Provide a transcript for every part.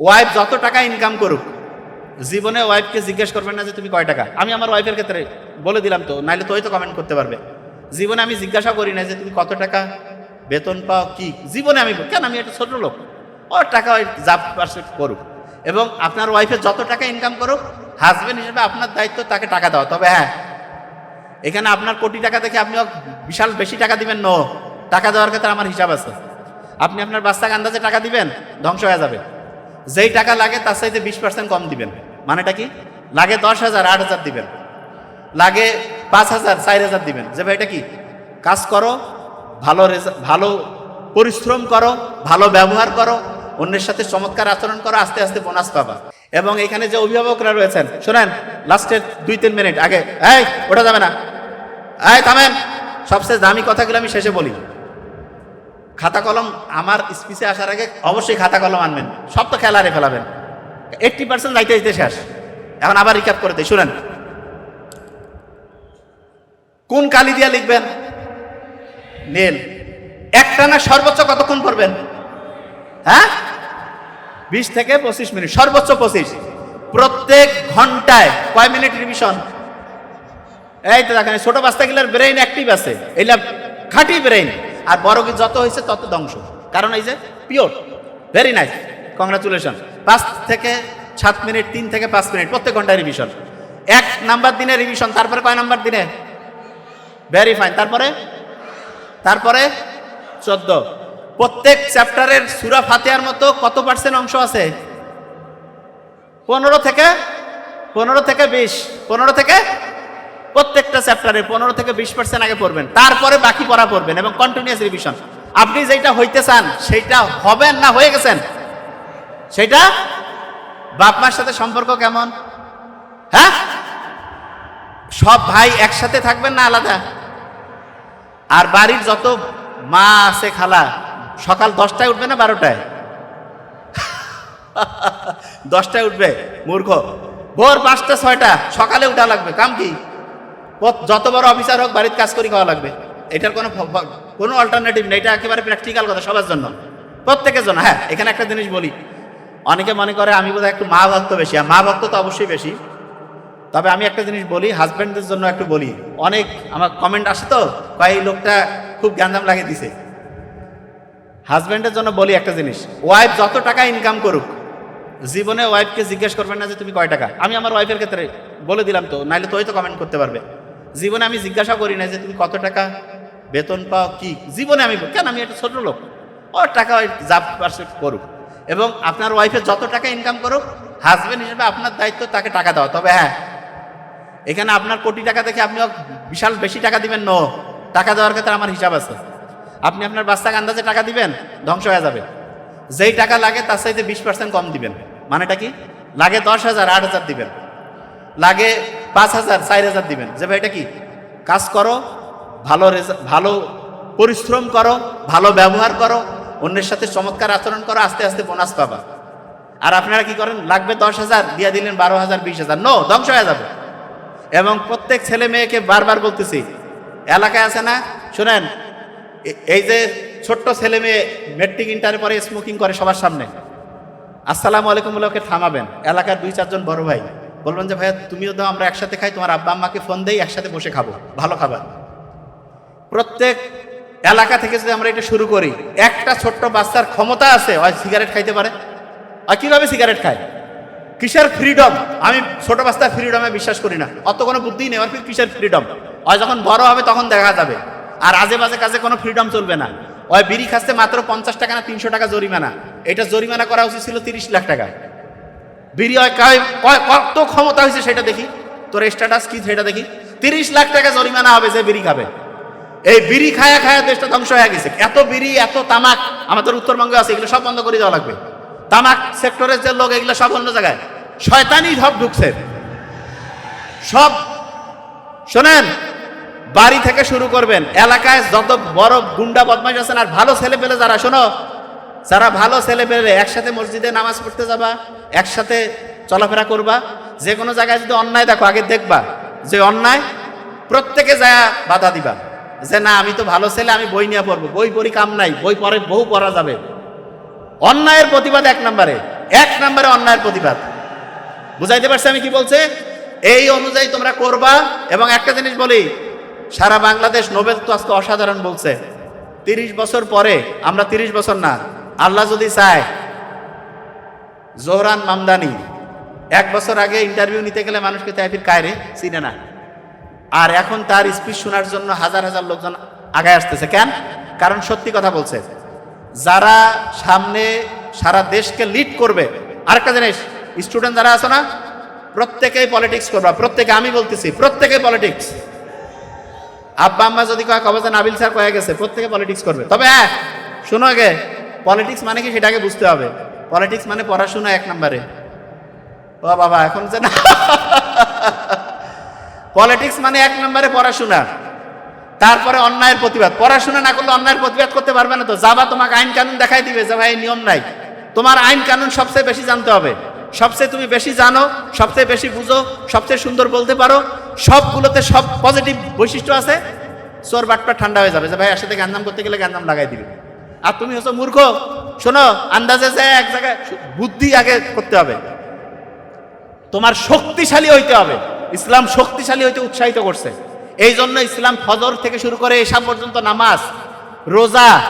Wife যত টাকা income করুক, জীবনে ওয়াইফকে জিজ্ঞেস করবেন না যে তুমি কয় টাকা। আমি আমার ওয়াইফের ক্ষেত্রে বলে দিলাম তো, নাইলে তো তো কমেন্ট করতে পারবে। জীবনে আমি জিজ্ঞাসা করি না যে তুমি কত টাকা বেতন পাও, কি? জীবনে আমি কেন? আমি একটা ছোট লোক। ওর টাকা ওই যা পারছে করুক। এবং আপনার ওয়াইফের যত টাকা ইনকাম করুক হাজবেন্ড হিসেবে আপনার দায়িত্ব তাকে টাকা দেওয়া। তবে হ্যাঁ এখানে আপনার কোটি টাকা দেখে আপনি বিশাল বেশি টাকা দিবেন। নো, টাকা দেওয়ার ক্ষেত্রে আমার হিসাব আছে। আপনি আপনার বাচ্চাকে আন্দাজে টাকা দিবেন, ধ্বংস হয়ে যাবে। যেই টাকা লাগে তার চাইতে বিশ পার্সেন্ট কম দিবেন। মানেটা কি? লাগে দশ হাজার, আট হাজার দিবেন। লাগে পাঁচ হাজার, চার হাজার দিবেন। যে ভাই, এটা কি? কাজ করো, ভালো ভালো পরিশ্রম করো, ভালো ব্যবহার করো, অন্যের সাথে চমৎকার আচরণ করো, আস্তে আস্তে বোনাস পাবা। এবং এখানে যে অভিভাবকরা রয়েছেন, শোনেন লাস্টের দুই তিন মিনিট আগে, এই ওটা যাবে না। এই, থামেন। সবচেয়ে দামি কথাগুলো আমি শেষে বলি। খাতা কলম আমার স্পিচে আসার আগে অবশ্যই খাতা কলম আনবেন, সব তো খেলারে ফেলাবেন। এইটটি পার্সেন্ট যাইতে যাইতে শেষ। এখন আবার রিক্যাপ করে দিই, শুনেন। কোন কালি দিয়া লিখবেন? নীল। একটানা সর্বোচ্চ কতক্ষণ করবেন হ্যাঁ? বিশ থেকে পঁচিশ মিনিট, সর্বোচ্চ পঁচিশ। প্রত্যেক ঘন্টায় কয় মিনিট রিভিশন এই তো দেখেন, ছোট বাচ্চাগুলোর ব্রেইন অ্যাক্টিভ আছে। এইলা খাঁটি ব্রেইন আর বড় কি যত হয়েছে তত ধ্বংস। কারণ এই যে পিওর ভেরি নাইস কংগ্রাচুলেশন পাঁচ থেকে সাত মিনিট, তিন থেকে পাঁচ মিনিট, প্রত্যেক ঘন্টায় রিভিশন এক নাম্বার দিনে রিভিশন তারপরে কয় নাম্বার দিনে? ভেরি ফাইন তারপরে? তারপরে? চোদ্দ। প্রত্যেক চ্যাপ্টারের সুরা ফাতেহার মতো কত পার্সেন্ট অংশ আছে? পনেরো থেকে পনেরো থেকে বিশ, পনেরো থেকে প্রত্যেকটা চ্যাপ্টারে পনেরো থেকে বিশ পার্সেন্ট আগে পড়বেন, তারপরে বাকি পড়া পড়বেন এবং কন্টিনিউয়াস রিভিশন আপনি যেটা হইতে চান, সেইটা হবেন না হয়ে গেছেন? সেটা বাপ মার সাথে সম্পর্ক কেমন? হ্যাঁ? সব ভাই একসাথে থাকবেন না আলাদা? আর বাড়ির যত মা আছে খালা, সকাল দশটায় উঠবে না বারোটায়? দশটায় উঠবে, মূর্খ। ভোর পাঁচটা, ছয়টা, সকালে উঠা লাগবে, কাম কি? যত বড় অফিসার হোক বাড়িতে কাজ করি খাওয়া লাগবে। এটার কোনো কোনো অল্টারনেটিভ নেই। এটা একেবারে প্র্যাকটিক্যাল কথা, সবার জন্য। প্রত্যেকের জন্য। হ্যাঁ এখানে একটা জিনিস বলি। অনেকে মনে করে আমি বোধহয় একটু মা ভক্ত বেশি, আর মা ভক্ত তো অবশ্যই বেশি। তবে আমি একটা জিনিস বলি হাজব্যান্ডদের জন্য একটু বলি। অনেক আমার কমেন্ট আসে তো, কয় এই লোকটা খুব জ্ঞানদাম লাগিয়ে দিছে। হাজব্যান্ডের জন্য বলি একটা জিনিস। ওয়াইফ যত টাকা ইনকাম করুক, জীবনে ওয়াইফকে জিজ্ঞেস করবেন না যে তুমি কয় টাকা। আমি আমার ওয়াইফের ক্ষেত্রে বলে দিলাম তো, নাইলে তোই তো কমেন্ট করতে পারবে। জীবনে আমি জিজ্ঞাসা করি না যে তুমি কত টাকা বেতন পাও, কি? জীবনে আমি কেন? আমি একটা ছোট লোক। ওর টাকা ওই যা পারছে করুক। এবং আপনার ওয়াইফের যত টাকা ইনকাম করুক হাজব্যান্ড হিসেবে আপনার দায়িত্ব তাকে টাকা দেওয়া। তবে হ্যাঁ এখানে আপনার কোটি টাকা থেকে আপনি বিশাল বেশি টাকা দিবেন? নো টাকা দেওয়ার ক্ষেত্রে আমার হিসাব আছে। আপনি আপনার বাচ্চাকে আন্দাজে টাকা দিবেন, ধ্বংস হয়ে যাবে। যেই টাকা লাগে তার চাইতে বিশ পার্সেন্ট কম দিবেন। মানেটা কি? লাগে দশ হাজার, আট হাজার দিবেন। লাগে পাঁচ হাজার, চার হাজার দিবেন। যে ভাই, এটা কি? কাজ করো, ভালো ভালো পরিশ্রম করো, ভালো ব্যবহার করো, অন্যের সাথে চমৎকার আচরণ করো, আস্তে আস্তে বোনাস পাবা। আর আপনারা কি করেন? লাগবে দশ হাজার, দিয়ে দিলেন বারো হাজার, বিশ হাজার। নো ধ্বংস হয়ে যাবে। এবং প্রত্যেক ছেলে মেয়েকে বারবার বলতেছি, এলাকায় আছে না? শুনেন এই যে ছোট্ট ছেলে মেয়ে মেট্রিক ইন্টারের পরে স্মোকিং করে সবার সামনে, আসসালামু আলাইকুম বলে ওকে থামাবেন। এলাকার দুই চারজন বড় ভাই। বলবেন যে, ভাইয়া, তুমিও দাও, আমরা একসাথে খাই। তোমার আব্বা আম্মাকে ফোন দেই, একসাথে বসে খাব। ভালো খাবার। প্রত্যেক এলাকা থেকে যদি আমরা এটা শুরু করি, একটা ছোট্ট বাচ্চার ক্ষমতা আছে, হয় সিগারেট খাইতে পারে? আর কীভাবে সিগারেট খায়? কিসের ফ্রিডম আমি ছোট বাচ্চার ফ্রিডমে বিশ্বাস করি না। অত কোনো বুদ্ধি নেই আর কিসের ফ্রিডম হয় যখন বড় হবে তখন দেখা যাবে। আর আজে বাজে কাজে কোনো ফ্রিডম চলবে না। ওই বিড়ি খাচ্ছে মাত্র পঞ্চাশ টাকা না তিনশো টাকা জরিমানা। এটা জরিমানা করা উচিত ছিল তিরিশ লাখ টাকা বিড়ি হয় কয়- কত ক্ষমতা হয়েছে সেটা দেখি। তোর স্ট্যাটাস কি সেটা দেখি। তিরিশ লাখ টাকা জরিমানা হবে যে বিড়ি খাবে। এই বিড়ি খায়া খায়া দেশটা ধ্বংস হয়ে গেছে। এত বিড়ি, এত তামাক, আমাদের উত্তরবঙ্গে আছে, এগুলো সব বন্ধ করে দেওয়া লাগবে। তামাক সেক্টরের যে লোক, এগুলো সব অন্য জায়গায়। শয়তানি সব ঢুকছে। সব শোনেন, বাড়ি থেকে শুরু করবেন। এলাকায় যত বড় গুন্ডা বদমাশ আছেন আর ভালো ছেলে পেলে যারা, শোনো যারা ভালো ছেলে পেলে একসাথে মসজিদে নামাজ পড়তে যাবা, একসাথে চলাফেরা করবা, যে কোনো জায়গায় যদি অন্যায় দেখো, আগে দেখবা যে অন্যায় প্রত্যেকে যায় বাধা দিবা। যে না, আমি তো ভালো ছেলে, আমি বই নিয়ে পড়ব। বই পড়ি কাম নাই, বই পরে বহু পড়া যাবে। অন্যায়ের প্রতিবাদ এক নম্বরে। এক নম্বরে অন্যায়ের প্রতিবাদ। বুঝাইতে পারছি আমি কি বলছে? এই অনুযায়ী তোমরা করবা এবং একটা জিনিস বলি, সারা বাংলাদেশ নোবেল তো আজকে অসাধারণ বলছে। তিরিশ বছর পরে, আমরা তিরিশ বছর না আল্লাহ যদি চায়, জোহরান মামদানি, এক বছর আগে ইন্টারভিউ নিতে গেলে মানুষকে তাইফির কায়রে চিনে না। আর এখন তার স্পিচ শোনার জন্য হাজার হাজার লোকজন আগে আসতেছে। কেন? কারণ সত্যি কথা বলছে, যারা সামনে সারা দেশকে লিড করবে, আরেকটা জিনিস স্টুডেন্ট যারা আছে না, প্রত্যেকেই পলিটিক্স করবা, প্রত্যেকে আমি বলতেছি, প্রত্যেকেই পলিটিক্স আব্বা আম্মা যদি কয়, কবে নাবিল স্যার কয়ে গেছে, প্রত্যেকে পলিটিক্স করবে। তবে হ্যাঁ শোনো আগে পলিটিক্স মানে কি সেটাকে বুঝতে হবে। পলিটিক্স মানে পড়াশোনা এক নম্বরে। ও বাবা, এখন যে না। পলিটিক্স মানে এক নম্বরে পড়াশোনা। তারপরে অন্যায়ের প্রতিবাদ। পড়াশোনা না করলে অন্যায়ের প্রতিবাদ করতে পারবে না তো। যাবা তোমাকে আইন কানুন দেখাই দিবে যে ভাই নিয়ম নাই। তোমার আইন কানুন সবচেয়ে বেশি জানতে হবে। সবচেয়ে তুমি বেশি জানো, সবচেয়ে বেশি বুঝো, সবচেয়ে সুন্দর বলতে পারো। সবগুলোতে সব পজিটিভ বৈশিষ্ট্য আছে। চোর বাটপা ঠান্ডা হয়ে যাবে যে ভাই, একসাথে গান্দাম করতে গেলে গান্দাম লাগাই দিবে। আর তুমি হচ্ছে মূর্খ। শোনো, আন্দাজে যে এক জায়গায় বুদ্ধি আগে করতে হবে। তোমার শক্তিশালী হইতে হবে। ইসলাম শক্তিশালী হইতে উৎসাহিত করছে। এই জন্য ইসলাম ফজর থেকে শুরু করে এসব পর্যন্ত নামাজ, রোজা,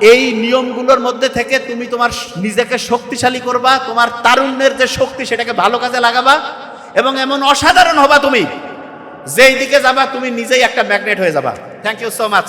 এই নিয়মগুলোর মধ্যে থেকে তুমি তোমার নিজেকে শক্তিশালী করবা, তোমার তারুণ্যের যে শক্তি সেটাকে ভালো কাজে লাগাবা এবং এমন অসাধারণ হবা তুমি, যেই দিকে যাবা তুমি নিজেই একটা ম্যাগনেট হয়ে যাবা। Thank you so much